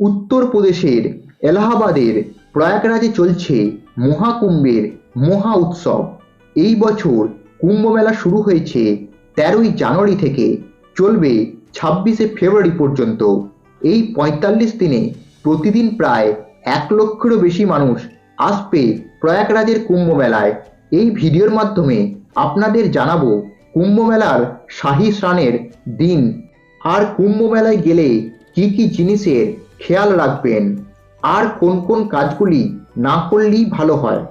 উত্তরপ্রদেশের এলাহাবাদের প্রয়াগরাজে চলছে মহাকুম্ভের মহা উৎসব। এই বছর কুম্ভমেলা শুরু হয়েছে তেরোই জানুয়ারি থেকে, চলবে ছাব্বিশে ফেব্রুয়ারি পর্যন্ত। এই পঁয়তাল্লিশ দিনে প্রতিদিন প্রায় এক লক্ষেরও বেশি মানুষ আসবে প্রয়াগরাজের কুম্ভ মেলায় এই ভিডিওর মাধ্যমে আপনাদের জানাব কুম্ভ মেলার শাহী স্নানের দিন। আর কুম্ভ মেলায় গেলে কি কি জিনিসের খেয়াল রাখবেন, আর কোন কোন কাজগুলি না করলেই ভালো হয়।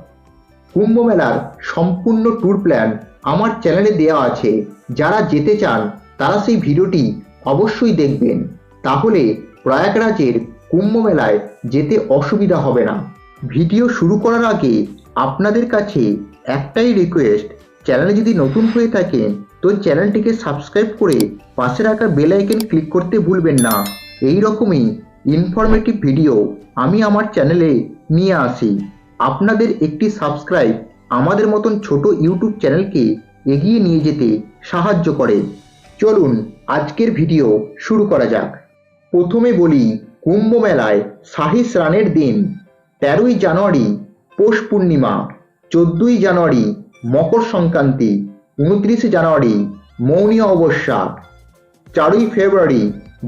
কুম্ভ মেলার সম্পূর্ণ ট্যুর প্ল্যান আমার চ্যানেলে দেওয়া আছে। যারা যেতে চান, তারা সেই ভিডিওটি অবশ্যই দেখবেন। তাহলে প্রয়াগরাজের কুম্ভ মেলায় যেতে অসুবিধা হবে না। ভিডিও শুরু করার আগে আপনাদের কাছে একটাই রিকোয়েস্ট চ্যানেলে যদি নতুন হয়ে থাকেন তো চ্যানেলটিকে সাবস্ক্রাইব করে পাশে রাখা বেল আইকন ক্লিক করতে ভুলবেন না। এই রকমই ইনফরমেটিভ ভিডিও আমি আমার চ্যানেলে নিয়ে আসি। আপনাদের একটি সাবস্ক্রাইব আমাদের মতন ছোট ইউটিউব চ্যানেলকে এগিয়ে নিয়ে যেতে সাহায্য করে। চলুন আজকের ভিডিও শুরু করা যাক। প্রথমে বলি, কুম্ভ মেলায় শাহী স্নানের দিন, তেরোই জানুয়ারি পৌষ পূর্ণিমা, চোদ্দোই জানুয়ারি মকর সংক্রান্তি, উনত্রিশে জানুয়ারি মৌনী অবস্যা চারই ফেব্রুয়ারি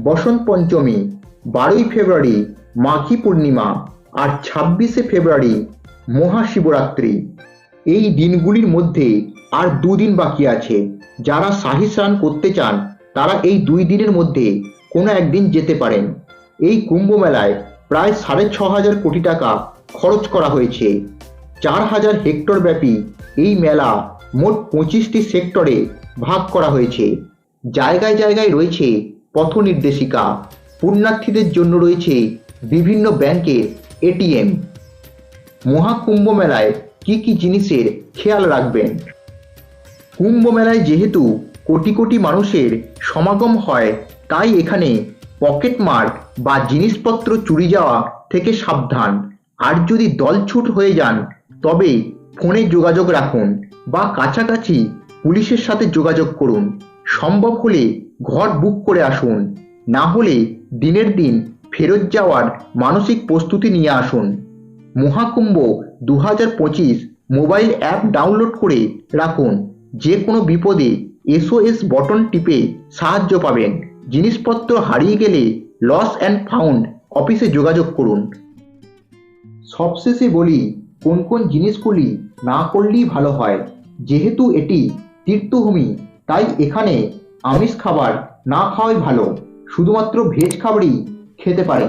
বসন্ত পঞ্চমী বারোই ফেব্রুয়ারি মাঘী পূর্ণিমা আর ছাব্বিশে ফেব্রুয়ারি মহাশিবরাত্রি। এই দিনগুলির মধ্যে আর দুদিন বাকি আছে। যারা শাহী স্নান করতে চান, তারা এই দুই দিনের মধ্যে কোনো একদিন যেতে পারেন। এই কুম্ভ মেলায় প্রায় সাড়ে ছ হাজার কোটি টাকা খরচ করা হয়েছে। চার হাজার হেক্টর ব্যাপী এই মেলা মোট পঁচিশটি সেক্টরে ভাগ করা হয়েছে। জায়গায় জায়গায় রয়েছে পথ নির্দেশিকা পুণ্যার্থীদের জন্য রয়েছে বিভিন্ন ব্যাংকের এটিএম। মহাকুম্ভ মেলায় কি কি জিনিসের খেয়াল রাখবেন? কুম্ভ মেলায় যেহেতু কোটি কোটি মানুষের সমাগম হয়, তাই এখানে পকেটমার বা জিনিসপত্র চুরি যাওয়া থেকে সাবধান। আর যদি দলছুট হয়ে যান, তবে ফোনে যোগাযোগ রাখুন বা কাছাকাছি পুলিশের সাথে যোগাযোগ করুন। সম্ভব হলে ঘর বুক করে আসুন। না হলে দিনের দিন ফেরত যাওয়ার মানসিক প্রস্তুতি নিয়ে আসুন। মহাকুম্ভ দু হাজার পঁচিশ মোবাইল অ্যাপ ডাউনলোড করে রাখুন। যে কোনো বিপদে এসওএস বটন টিপে সাহায্য পাবেন। জিনিসপত্র হারিয়ে গেলে লস অ্যান্ড ফাউন্ড অফিসে যোগাযোগ করুন। সবশেষে বলি, কোন কোন জিনিসগুলি না করলেই ভালো হয়। যেহেতু এটি তীর্থভূমি, তাই এখানে আমিষ খাবার না খাওয়াই ভালো। শুধুমাত্র ভেজ খাবারই খেতে পারেন।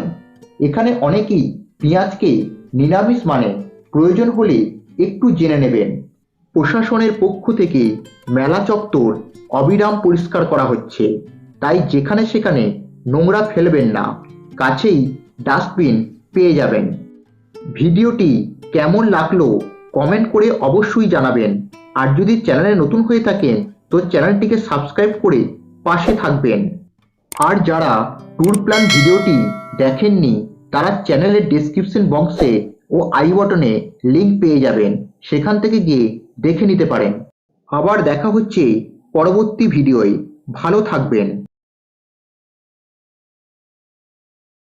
এখানে অনেকেই পেঁয়াজকে নিরামিষ মানে প্রয়োজন হলে একটু জেনে নেবেন। প্রশাসনের পক্ষ থেকে মেলা চত্বর অবিরাম পরিষ্কার করা হচ্ছে। তাই যেখানে সেখানে নোংরা ফেলবেন না। কাছেই ডাস্টবিন পেয়ে যাবেন। ভিডিওটি কেমন লাগল কমেন্ট করে অবশ্যই জানাবেন। আর যদি চ্যানেলে নতুন হয়ে থাকেন, তো চ্যানেলটিকে সাবস্ক্রাইব করে পাশে থাকবেন। আর যারা ট্যুর প্ল্যান ভিডিওটি দেখেননি, তারা চ্যানেলের ডেসক্রিপশন বক্সে ও আই বটনে লিংক পেয়ে যাবেন। সেখান থেকে গিয়ে দেখে নিতে পারেন। আবার দেখা হচ্ছে পরবর্তী ভিডিওয়। ভালো থাকবেন।